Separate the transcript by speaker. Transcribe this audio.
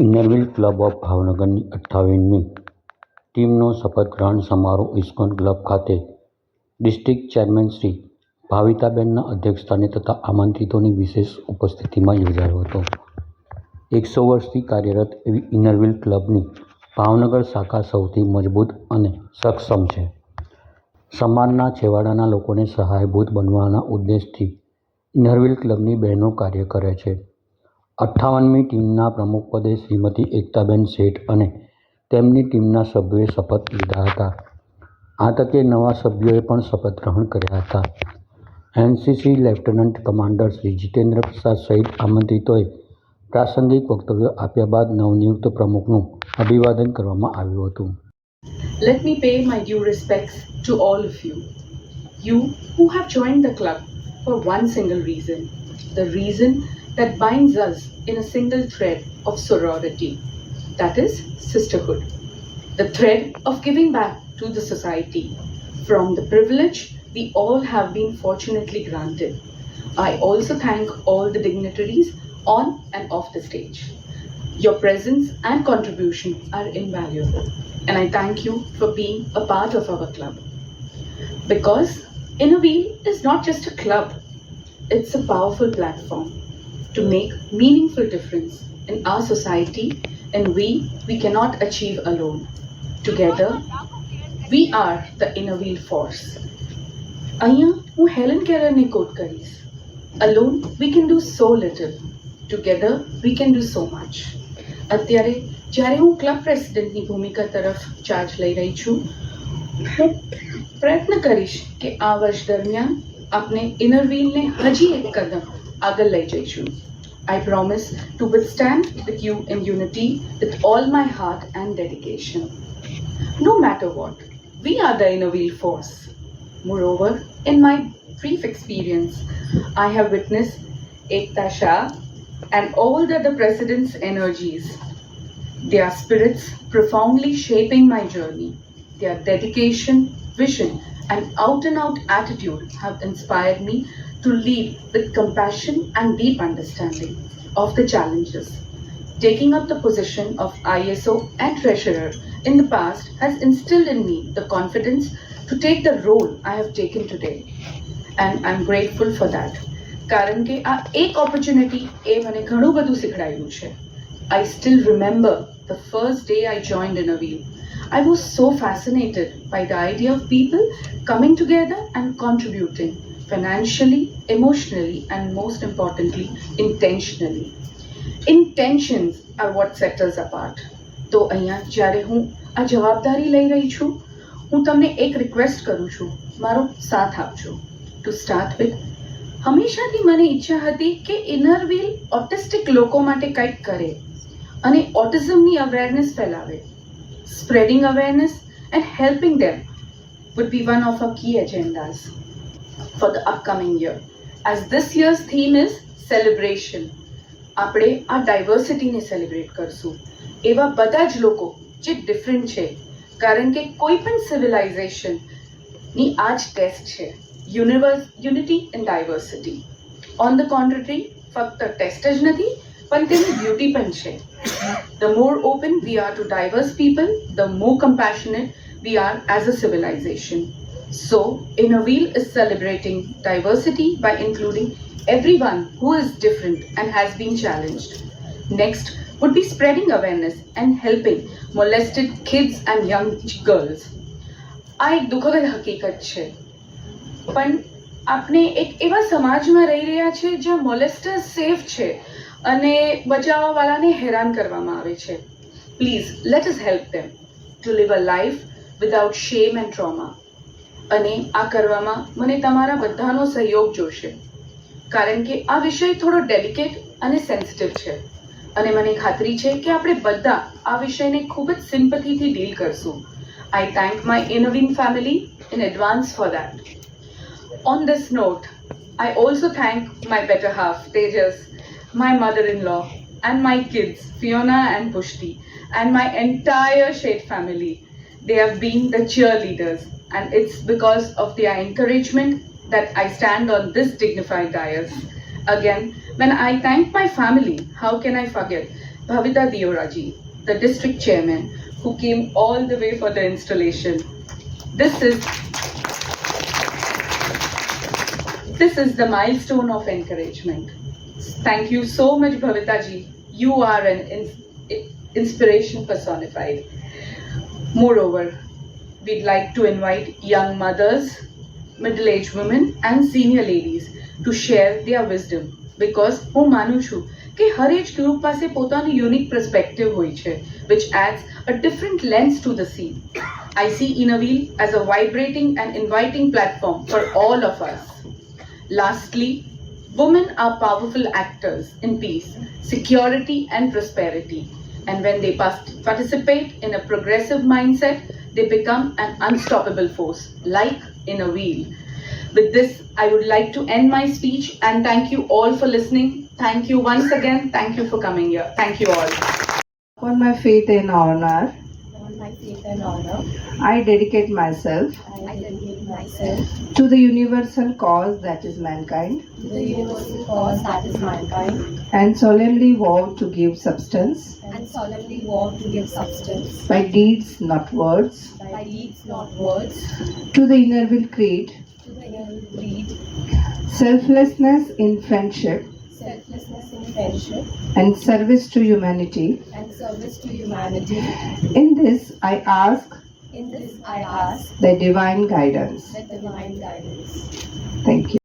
Speaker 1: ઇનરવ્હીલ club of ભાવનગરની અઠ્ઠાવીસમી ટીમનો શપથ ગ્રહણ સમારોહ ઇસ્કોન ક્લબ ખાતે ડિસ્ટ્રિક્ટ ચેરમેન શ્રી ભાવિતાબેનના અધ્યક્ષસ્થાને તથા આમંત્રિતોની વિશેષ ઉપસ્થિતિમાં યોજાયો હતો. એકસો વર્ષથી કાર્યરત એવી ઇનરવિલ ક્લબની ભાવનગર શાખા સૌથી મજબૂત અને સક્ષમ છે. સમાજના છેવાડાના લોકોને સહાયભૂત બનવાના ઉદ્દેશથી ઇનરવિલ ક્લબની બહેનો કાર્ય કરે છે. અઠ્ઠાવનમી ટીમના પ્રમુખપદે શ્રીમતી એકતાબેન શેઠ અને તેમની ટીમના સભ્યોએ શપથ લીધા હતા. આ તકે નવા સભ્યોએ પણ શપથ ગ્રહણ કર્યા હતા. NCC lieutenant commander Shri Jitendra Prasad સહિત આમંત્રિતોએ પ્રાસંગિક વક્તવ્યો આપ્યા બાદ નવનિયુક્ત પ્રમુખનું અભિવાદન કરવામાં આવ્યું હતું.
Speaker 2: Let me pay my due respects to all of you. You who have joined the club for one single reason. The reason that binds us in a single thread of sorority that is, sisterhood. The thread of giving back to the society from the privilege we all have been fortunately granted. I also thank all the dignitaries on and off the stage. Your presence and contribution are invaluable, and I thank you for being a part of our club. Because Inner is not just a club, it's a powerful platform to make meaningful difference in our society, and we we cannot achieve alone. Together, we are the Inner Wheel force. અહીંયા હું Helen કેલરને કોટ કરીશ alone we can do so little together we can do so much અત્યારે જ્યારે હું club પ્રેસિડેન્ટની ભૂમિકા તરફ charge લઈ રહી છું હું પ્રયત્ન કરીશ કે આ વર્ષ દરમિયાન આપણે ઇનર વ્હીલને હજી એક કદમ other legislations. I promise to withstand with you in unity with all my heart and dedication. No matter what, we are the inner force. Moreover, in my brief experience, I have witnessed Ekta Shah and all the other president's energies. Their spirits profoundly shaping my journey. Their dedication, vision, and out and out attitude have inspired me to lead with compassion and deep understanding of the challenges. Taking up the position of ISO and treasurer in the past has instilled in me the confidence to take the role I have taken today. And I'm grateful for that. કારણ કે આ એક opportunity એ મને ઘણું બધું શીખડાયું છે I still remember the first day I joined in a wheel. I was so fascinated by the idea of people coming together and contributing Financially, emotionally, and most importantly, intentionally. Intentions are what set us apart. તો અહીંયા જ્યારે હું આ જવાબદારી લઈ રહી છું હું તમને એક રિક્વેસ્ટ કરું છું મારો સાથ આપજો ટુ સ્ટાર્ટ વિથ હંમેશાથી મને ઈચ્છા હતી કે ઇનર વ્હીલ ઓટિસ્ટિક લોકો માટે કંઈક કરે અને ઓટિઝમની અવેરનેસ ફેલાવે spreading awareness and helping them would be one of our key agendas for the upcoming year. As this year's theme is celebration, આપણે આ ડાયવર્સિટીને સેલિબ્રેટ કરશું. એવા બધા જ લોકો જે ડિફરન્ટ છે. કારણ કે કોઈ પણ સિવિલાઇઝેશનની આ જ ટેસ્ટ છે. Universe unity and diversity on the contrary ફક્ત ટેસ્ટ જ નથી પણ તેની બ્યુટી પણ છે. The more open we are to diverse people the more compassionate we are as a civilization. So, Inner Wheel is celebrating diversity by including everyone who is different and has been challenged. Next would be spreading awareness and helping molested kids and young girls. આ એક દુઃખદ હકીકત છે પણ આપણે એક એવા સમાજમાં રહી રહ્યા છે જ્યાં મોલેસ્ટર્સ સેફ છે અને બચાવવાવાળાને હેરાન કરવામાં આવે છે please late is help them two live a life without shame and trauma અને આ કરવામાં મને તમારા બધાનો સહયોગ જોશે કારણ કે આ વિષય થોડો ડેલિકેટ અને સેન્સિટિવ છે અને મને ખાતરી છે કે આપણે બધા આ વિષયને ખૂબ જ સિમ્પથીથી ડીલ કરશું I thank my ઇનવિન family in advance for that On this note, I also thank my better half, Tejas, my mother-in-law, and my kids, Fiona and Pushti, and my entire Shade family. They have been the cheerleaders, and it's because of their encouragement that I stand on this dignified dais. Again, when I thank my family, how can I forget Bhavita Dioraji, the district chairman, who came all the way for the installation. This is this is the milestone of encouragement. Thank you so much, Bhavita ji. You are an ins- inspiration personified. Moreover, we'd like to invite young mothers, middle aged women, and senior ladies to share their wisdom because હું માનું છું કે હર એજ group પાસે પોતાનું unique perspective હોય છે which adds a different lens to the scene. I see Inavil as a vibrating and inviting platform for all of us. Lastly, women are powerful actors in peace, security, and prosperity. And when they pas- participate in a progressive mindset, they become an unstoppable force, like in a wheel. With this, I would like to end my speech and thank you all for listening. Thank you once again. Thank you for coming here. Thank you all.
Speaker 3: On my faith and honor,
Speaker 4: On my faith and honor,
Speaker 3: I dedicate myself
Speaker 4: I dedicate myself
Speaker 3: to the universal cause that is mankind
Speaker 4: to the universal cause that is mankind
Speaker 3: and solemnly vow to give substance
Speaker 4: and solemnly vow to give substance
Speaker 3: by deeds, not words,
Speaker 4: by deeds, not words,
Speaker 3: to the Innerville Creed,
Speaker 4: to the inner greed,
Speaker 3: selflessness in friendship
Speaker 4: selflessness in friendship,
Speaker 3: and service to humanity.
Speaker 4: and service to humanity.
Speaker 3: In this, I ask
Speaker 4: In this, I ask
Speaker 3: the divine guidance.
Speaker 4: the divine guidance.
Speaker 3: Thank you.